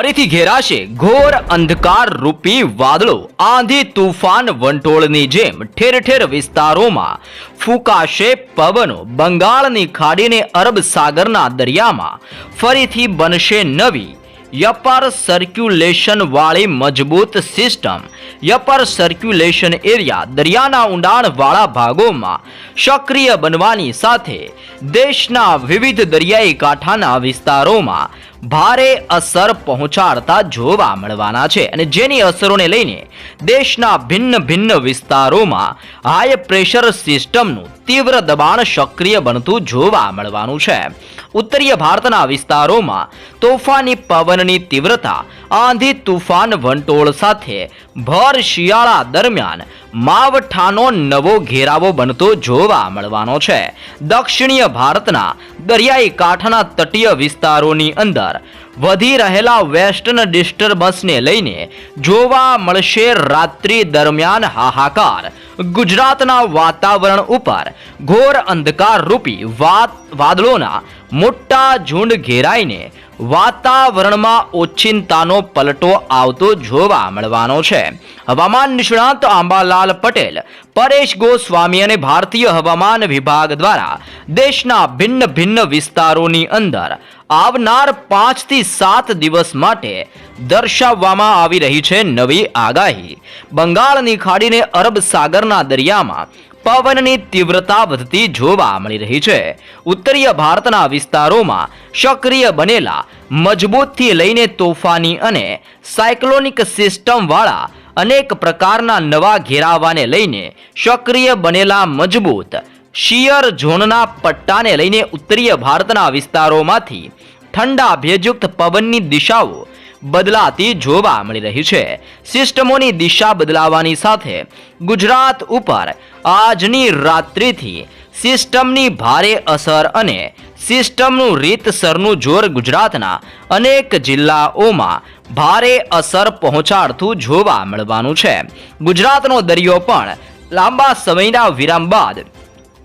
ફરીથી ઘેરાશે ઘોર અંધકાર રૂપી વાદળો. આંધી તુફાન વંટોળની જેમ ઠેર ઠેર વિસ્તારોમાં ફૂંકાશે પવનો. બંગાળની ખાડીને અરબ સાગરના દરિયામાં ફરીથી બનશે નવી યપર સર્ક્યુલેશન વાળી મજબૂત સિસ્ટમ યપર સર્ક્યુલેશન એરિયા દરિયાના ઊંડાણવાળા ભાગોમાં સક્રિય બનવાની સાથે દેશના વિવિધ દરિયાઈ કાંઠાના વિસ્તારોમાં ભારે અસર પહોંચાડતા જોવા મળવાના છે અને જેની અસરોને લઈને દેશના ભિન્ન ભિન્ન વિસ્તારોમાં હાઈ પ્રેશર સિસ્ટમનું તીવ્ર દબાણ સક્રિય બનતું જોવા મળવાનું છે. ઉત્તરીય ભારતના વિસ્તારોમાં તોફાની પવનની તીવ્રતા, આંધી તુફાન વંટોળ સાથે ભર શિયાળા દરમિયાન માવઠાનો નવો ઘેરાવો બનતો જોવા મળવાનો છે. દક્ષિણીય ભારતના દરિયાઈ કાંઠાના તટીય વિસ્તારોની અંદર વધી રહેલા વેસ્ટર્ન ડિસ્ટર્બન્સને લઈને જોવા મળશે રાત્રિ દરમિયાન હાહાકાર. ગુજરાતના વાતાવરણ ઉપર ઘોર અંધકાર રૂપી વાદળોના મોટા ઝુંડ ઘેરાઈને વાતાવરણમાં ઓચિંતાનો પલટો આવતો જોવા મળવાનો છે. હવામાન નિષ્ણાત આંબાલાલ પટેલ, પરેશ ગોસ્વામી અને ભારતીય હવામાન વિભાગ દ્વારા દેશના ભિન્ન ભિન્ન વિસ્તારોની અંદર આવનાર પાંચથી સાત દિવસ માટે દર્શાવવામાં આવી રહી છે નવી આગાહી. બંગાળની ખાડીને અરબ સાગરના દરિયામાં પવનની તીવ્રતા વધતી જોવા મળી રહી છે. ઉત્તરીય ભારતના વિસ્તારોમાં સક્રિય બનેલા, મજબૂતથી લઈને તોફાની અને સાયક્લોનિક સિસ્ટમવાળા અનેક પ્રકારના નવા ઘેરાવાને લઈને સક્રિય બનેલા મજબૂત શિયર ઝોનના પટ્ટાને લઈને ઉત્તરીય ભારતના વિસ્તારોમાંથી ઠંડા ભેજયુક્ત પવનની દિશાઓ બદલાતી જોવા મળી રહી છે. સિસ્ટમોની દિશા બદલાવાની સાથે ગુજરાત ઉપર આજની રાત્રિથી સિસ્ટમની ભારે અસર અને સિસ્ટમનું રીતસરનું જોર ગુજરાતના અનેક જિલ્લાઓમાં ભારે અસર પહોંચાડતું જોવા મળવાનું છે. ગુજરાતનો દરિયો પણ લાંબા સમયના વિરામ બાદ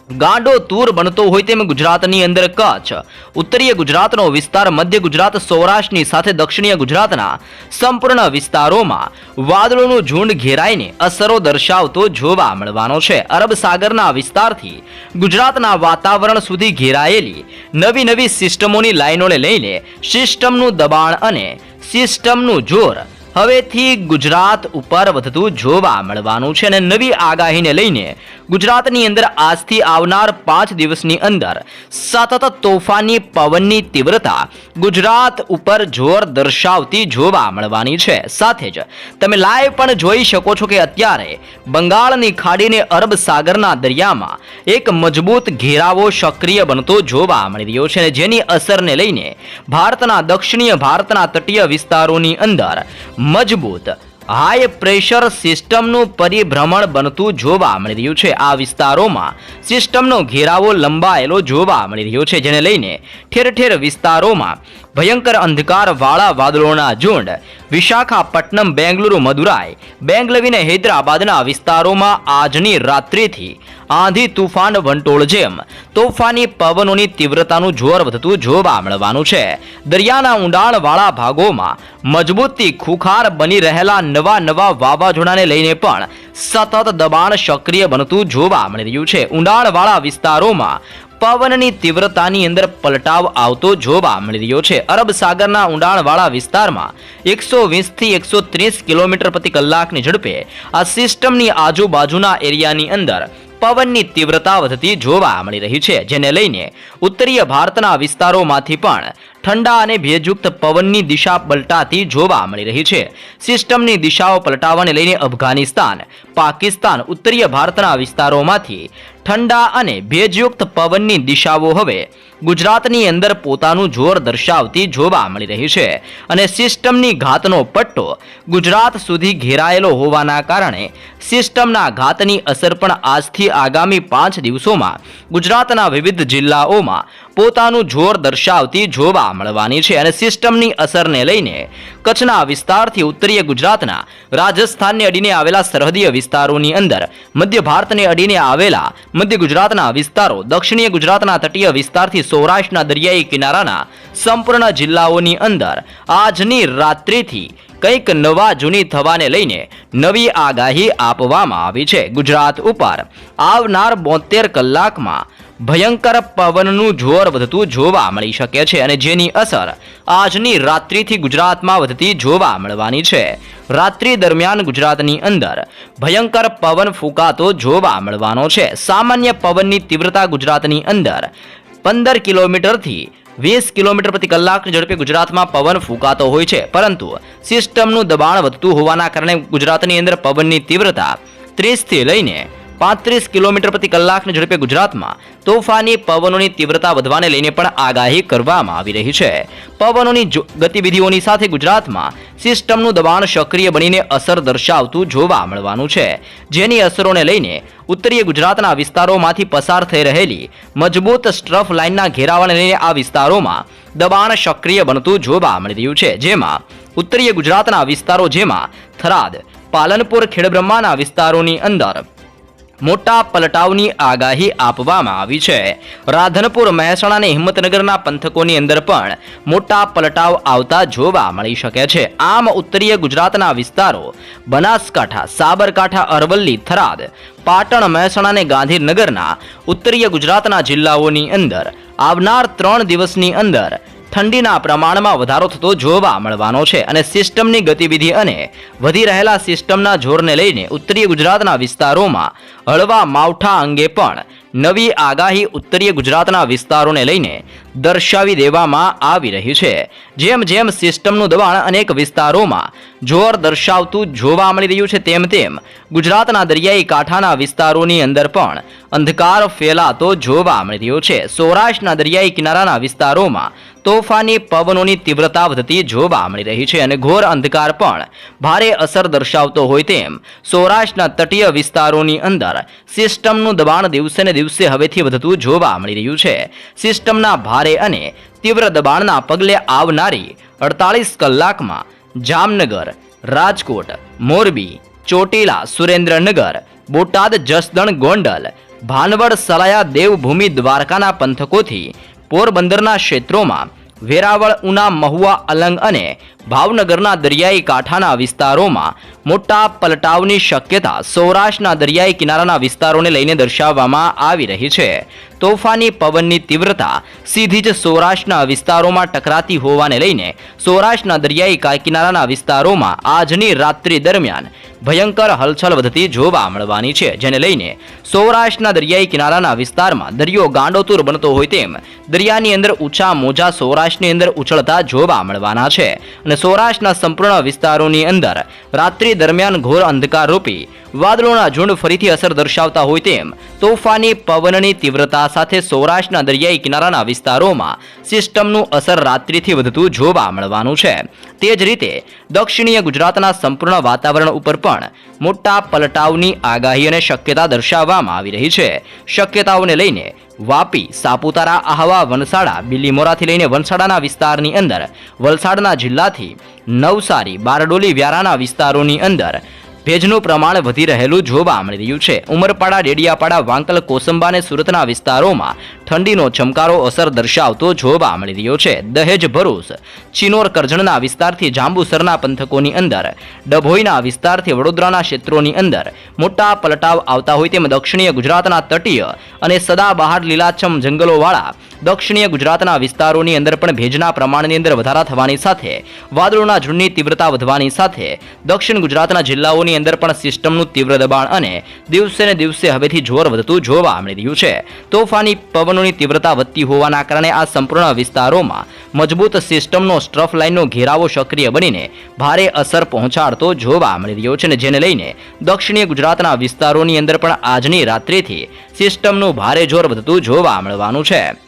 ગાંડો તૂર બનતો હોય તેમ ગુજરાતની અંદર કચ્છ. ઉત્તરીય ગુજરાતનો વિસ્તાર મધ્ય ગુજરાત, સૌરાષ્ટ્રની સાથે દક્ષિણીય ગુજરાતના સંપૂર્ણ વિસ્તારોમાં વાદળોનું ઝુંડ ઘેરાઈને અસરો દર્શાવતો જોવા મળવાનો છે. અરબ સાગરના વિસ્તારથી ગુજરાતના વાતાવરણ સુધી ઘેરાયેલી નવી નવી સિસ્ટમોની લાઇનોને લઈને સિસ્ટમનું દબાણ અને સિસ્ટમનું જોર હવેથી ગુજરાત ઉપર વધતું જોવા મળવાનું છે અને નવી આગાહીને લઈને ગુજરાતની અંદર આજથી આવનાર પાંચ દિવસની અંદર સતત તોફાની પવનની તીવ્રતા ગુજરાત ઉપર જોર દર્શાવતી જોવા મળવાની છે. સાથે જ તમે લાઈવ પણ જોઈ શકો છો કે અત્યારે બંગાળની ખાડીને અરબ સાગરના દરિયામાં એક મજબૂત ઘેરાવો સક્રિય બનતો જોવા મળી રહ્યો છે જેની અસરને લઈને ભારતના દક્ષિણીય ભારતના તટીય વિસ્તારોની અંદર મજબૂત. હાઈ પ્રેશર સિસ્ટમનું પરિભ્રમણ બનતું જોવા મળી રહ્યું છે. આ વિસ્તારોમાં સિસ્ટમનો ઘેરાવો લંબાયેલો જોવા મળી રહ્યો છે, જેને લઈને ઠેર ઠેર વિસ્તારોમાં ભયંકર અંધકાર વાળા વાદળોના ઝુંડ, વિશાખાપટ્ટનમ, બેંગલુરુ, મદુરાઈ, બેંગલવીને હૈદરાબાદના વિસ્તારોમાં આજની રાત્રિથી આંધી તુફાન વંટોળ જેમ. તોફાની પવનોની તીવ્રતાનું જોર વધતું જોવા મળવાનું છે. દરિયાના ઊંડાણવાળા ભાગોમાં મજબૂતથી ખુખાર બની રહેલા નવા નવા વાવાઝોડાને લઈને પણ સતત દબાણ સક્રિય બનતું જોવા મળી રહ્યું છે. ઊંડાણવાળા વિસ્તારોમાં પવનની તીવ્રતાની અંદર પલટાવ આવતો જોવા મળી રહ્યો છે. અરબ સાગરના ઊંડાણવાળા વિસ્તારમાં એકસો વીસથી એકસો ત્રીસ કિલોમીટર પ્રતિ કલાકની ઝડપે આ સિસ્ટમની આજુબાજુના એરિયાની અંદર પવનની તીવ્રતા વધતી જોવા મળી રહી છે જેને લઈને ઉત્તરીય ભારતના વિસ્તારોમાંથી પણ ઠંડા અને ભેજયુક્ત પવનની દિશા પલટાતી જોવા મળી રહી છે. સિસ્ટમની દિશાઓ પલટાવાને લઈને અફઘાનિસ્તાન, પાકિસ્તાન, ઉત્તરીય ભારતના વિસ્તારોમાંથી ઠંડા અને ભેજયુક્ત પવનની દિશાઓ હવે ગુજરાતની અંદર પોતાનું જોર દર્શાવતી જોવા મળી રહી છે અને સિસ્ટમની ઘાતનો પટ્ટો ગુજરાત સુધી ઘેરાયેલો હોવાના કારણે સિસ્ટમના ઘાતની અસર પણ આજથી આગામી પાંચ દિવસોમાં ગુજરાતના વિવિધ જિલ્લાઓમાં પોતાનું જોર દર્શાવતી જોવા મળવાની છે અને સિસ્ટમની અસરને લઈને કચ્છના વિસ્તારથી ઉત્તરીય ગુજરાતના રાજસ્થાનને અડીને આવેલા સરહદીય વિસ્તારોની અંદર મધ્ય ભારતને અડીને આવેલા મધ્ય ગુજરાતના વિસ્તારો, દક્ષિણીય ગુજરાતના તટીય વિસ્તારથી સૌરાષ્ટ્રના દરિયાઈ કિનારાના સંપૂર્ણ જિલ્લાઓની અંદર આજની રાત્રિથી કંઈક નવા જૂની થવાને લઈને નવી આગાહી આપવામાં આવી છે. ગુજરાત ઉપર આવનાર બોતેર કલાકમાં ભયંકર પવનનું જોર વધતું જોવા મળી શકે છે અને જેની અસર આજની રાત્રિથી ગુજરાતમાં વધતી જોવા મળવાની છે. રાત્રિ દરમિયાન ગુજરાતની અંદર ભયંકર પવન ફૂંકાતો જોવા મળવાનો છે. સામાન્ય પવનની તીવ્રતા ગુજરાતની અંદર પંદર કિલોમીટરથી વીસ કિલોમીટર પ્રતિ કલાકની ઝડપે ગુજરાતમાં પવન ફૂંકાતો હોય છે. પરંતુ સિસ્ટમનું દબાણ વધતું હોવાના કારણે ગુજરાતની અંદર પવનની તીવ્રતા ત્રીસથી લઈને પાંત્રીસ કિલોમીટર પ્રતિ કલાકની ઝડપે ગુજરાતમાં તોફાની પવનોની તીવ્રતા વધવાને લઈને પણ આગાહી કરવામાં આવી રહી છે. પવનોની ગતિવિધિઓની સાથે ગુજરાતમાં સિસ્ટમનું દબાણ સક્રિય બનીને અસર દર્શાવતું જોવા મળવાનું છે. જેની અસરોને લઈને ઉત્તરીય ગુજરાતના વિસ્તારોમાંથી પસાર થઈ રહેલી મજબૂત સ્ટ્રફ લાઇનના ઘેરાવાને લઈને આ વિસ્તારોમાં દબાણ સક્રિય બનતું જોવા મળી રહ્યું છે. જેમાં ઉત્તરીય ગુજરાતના વિસ્તારો જેમાં થરાદ, પાલનપુર, ખેડબ્રહ્માના વિસ્તારોની અંદર મોટા પલટાવની આગાહી આપવામાં આવી છે. રાધનપુર મહેસાણા અને હિંમતનગરના પંથકોની અંદર પણ મોટા પલટાવ આવતા જોવા મળી શકે છે. આમ ઉત્તરીય ગુજરાતના વિસ્તારો બનાસકાંઠા, સાબરકાંઠા, અરવલ્લી, થરાદ, પાટણ, મહેસાણા અને ગાંધીનગરના ઉત્તરીય ગુજરાતના જિલ્લાઓની અંદર આવનાર ત્રણ દિવસની અંદર ઠંડીના પ્રમાણમાં વધારો થતો જોવા મળવાનો છે અને સિસ્ટમની ગતિવિધિ અને વધી રહેલા સિસ્ટમના જોરને લઈને ઉત્તરીય ગુજરાતના વિસ્તારોમાં હળવા માવઠા અંગે પણ નવી આગાહી ઉત્તરીય ગુજરાતના વિસ્તારોને લઈને દર્શાવી દેવામાં આવી રહી છે. જેમ જેમ સિસ્ટમનું દબાણ અનેક વિસ્તારોમાં જોર દર્શાવતું જોવા મળી રહ્યું છે, તેમ તેમ ગુજરાતના દરિયાઈ કાંઠાના વિસ્તારોની અંદર પણ અંધકાર ફેલાતો જોવા મળી રહ્યો છે. સૌરાષ્ટ્રના દરિયાઈ કિનારાના વિસ્તારોમાં તોફાની પવનોની તીવ્રતા વધતી જોવા મળી રહી છે અને ઘોર અંધકાર પણ ભારે અસર દર્શાવતો હોય તેમ સૌરાષ્ટ્રના તટીય વિસ્તારોની અંદર સિસ્ટમનું દબાણ દિવસે ને દિવસે હવેથી વધતું જોવા મળી રહ્યું છે. સિસ્ટમના ભારે અને તીવ્ર દબાણના પગલે આવનારી અડતાલીસ કલાકમાં જામનગર, રાજકોટ, મોરબી, ચોટીલા, સુરેન્દ્રનગર, બોટાદ, જસદણ, ગોંડલ, ભાનવડ, સલાયા, દેવભૂમિ, દ્વારકાના પંથકોથી પોરબંદરના ક્ષેત્રોમાં વેરાવળ, ઉના, મહુવા, અલંગ અને ભાવનગરના દરિયાઈ કાંઠાના વિસ્તારોમાં મોટા પલટાવની શક્યતા સૌરાષ્ટ્રના દરિયાઈ કિનારાના વિસ્તારોને લઈને દર્શાવવામાં આવી રહી છે. તોફાની પવનની તીવ્રતા સીધી જ સૌરાષ્ટ્રના વિસ્તારોમાં ટકરાતી હોવાને લઈને સૌરાષ્ટ્રના દરિયાઈ કિનારાના વિસ્તારોમાં આજની રાત્રિ દરમિયાન ભયંકર હલચલ વધતી જોવા મળવાની છે, જેને લઈને સૌરાષ્ટ્રના દરિયાઈ કિનારાના વિસ્તારમાં દરિયો ગાંડોતુર બનતો હોય તેમ દરિયાની અંદર ઊંચા મોજા સૌરાષ્ટ્રની અંદર ઉછળતા જોવા મળવાના છે અને સૌરાષ્ટ્રના સંપૂર્ણ વિસ્તારોની અંદર રાત્રિ દરમિયાન ઘોર અંધકારરૂપી વાદળોના ઝુંડ ફરીથી અસર દર્શાવતા હોય તેમ, તોફાની પવનની તીવ્રતા સાથે સૌરાષ્ટ્રના દરિયાઈ કિનારાના વિસ્તારોમાં સિસ્ટમનું અસર રાત્રિથી વધતું જોવા મળવાનું છે. તે જ રીતે, દક્ષિણીય ગુજરાતના સંપૂર્ણ વાતાવરણ ઉપર પણ મોટા પલટાવની આગાહી અને શક્યતા દર્શાવવામાં આવી રહી છે. શક્યતાઓને લઈને વાપી, સાપુતારા, આહવા વનસાડા બિલીમોરાથી લઈને વનસાડાના વિસ્તારની અંદર, વલસાડના જિલ્લાથી નવસારી, બારડોલી, વ્યારાના વિસ્તારોની અંદર ભેજનું પ્રમાણ વધી રહેલું જોવા મળી રહ્યું છે. ઉમરપાડા, ડેડિયાપાડા, વાંકલ, કોસંબા અને સુરતના વિસ્તારોમાં ઠંડીનો ચમકારો અસર દર્શાવતો જોવા મળી રહ્યો છે. દહેજ ભરૂચ, ચિનોર કરજણના વિસ્તારથી જાંબુસરના પંથકોની અંદર, ડભોઈના વિસ્તારથી વડોદરાના ક્ષેત્રોની અંદર મોટા પલટાવ આવતા હોય તેમ દક્ષિણીય ગુજરાતના તટીય અને સદાબહાર લીલાછમ જંગલોવાળા દક્ષિણીય ગુજરાતના વિસ્તારોની અંદર પણ ભેજના પ્રમાણની અંદર વધારા થવાની સાથે, વાદળોના ઝુંડની તીવ્રતા વધવાની સાથે, દક્ષિણ ગુજરાતના જિલ્લાઓની અંદર પણ સિસ્ટમનું તીવ્ર દબાણ અને દિવસે ને દિવસે હવેથી જોર વધતું જોવા મળી રહ્યું છે. તોફાની પવનોની તીવ્રતા વધતી હોવાના કારણે આ સંપૂર્ણ વિસ્તારોમાં મજબૂત સિસ્ટમનો સ્ટ્રફ લાઇનનો ઘેરાવો સક્રિય બનીને ભારે અસર પહોંચાડતો જોવા મળી રહ્યો છે અને જેને લઈને દક્ષિણીય ગુજરાતના વિસ્તારોની અંદર પણ આજની રાત્રિથી સિસ્ટમનું ભારે જોર વધતું જોવા મળવાનું છે.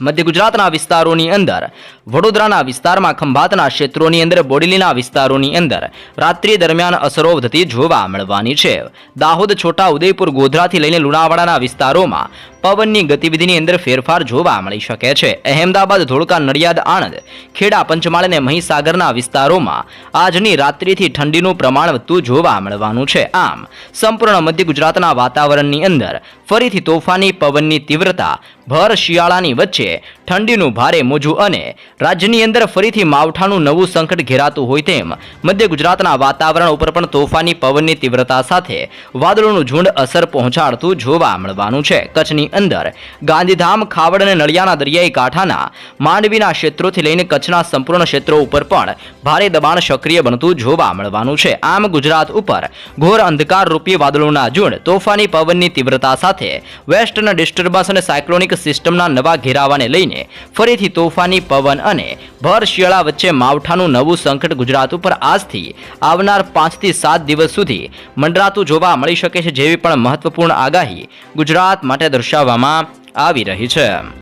મધ્ય ગુજરાતના વિસ્તારોની અંદર, વડોદરાના વિસ્તારમાં ખંભાતના ક્ષેત્રોની અંદર, બોડેલીના વિસ્તારોની અંદર રાત્રિ દરમિયાન અસરો વધતી જોવા મળવાની છે. દાહોદ, છોટા ઉદયપુર, ગોધરાથી લઈને લુણાવાડાના વિસ્તારોમાં પવનની ગતિવિધિની અંદર ફેરફાર જોવા મળી શકે છે. અહેમદાબાદ, ધોળકા, નડિયાદ, આણંદ, ખેડા, પંચમહાલ અને મહીસાગરના વિસ્તારોમાં આજની રાત્રિથી ઠંડીનું પ્રમાણ વધતું જોવા મળવાનું છે. આમ, સંપૂર્ણ મધ્ય ગુજરાતના વાતાવરણની અંદર ફરીથી તોફાની, પવનની તીવ્રતા, ભર શિયાળાની વચ્ચે ઠંડીનું ભારે મોજું અને રાજ્યની અંદર ફરીથી માવઠાનું નવું સંકટ ઘેરાતું હોય તેમ મધ્ય ગુજરાતના વાતાવરણ ઉપર પણ તોફાની, પવનની તીવ્રતા સાથે વાદળોનું ઝુંડ અસર પહોંચાડતું જોવા મળવાનું છે. કચ્છની અંદર ગાંધીધામ, ખાવડ અને નળિયાના દરિયાઈ કાંઠાના માંડવીના ક્ષેત્રોથી લઈને કચ્છના સંપૂર્ણ ક્ષેત્રો ઉપર પણ ભારે દબાણ સક્રિય બનતું જોવા મળવાનું છે. આમ ગુજરાત ઉપર ઘોર અંધકાર રૂપી વાદળોના ઝુંડ તોફાની પવનની તીવ્રતા સાથે વેસ્ટર્ન ડિસ્ટર્બન્સ અને સાયક્લોનિક સિસ્ટમના નવા ઘેરાવાને લઈને ફરીથી તોફાની પવન અને ભર શિયાળા વચ્ચે માવઠાનું નવું સંકટ ગુજરાત ઉપર આજથી આવનાર પાંચથી સાત દિવસ સુધી મંડરાતું જોવા મળી શકે છે જેવી પણ મહત્વપૂર્ણ આગાહી ગુજરાત માટે દર્શાવવામાં આવી રહી છે.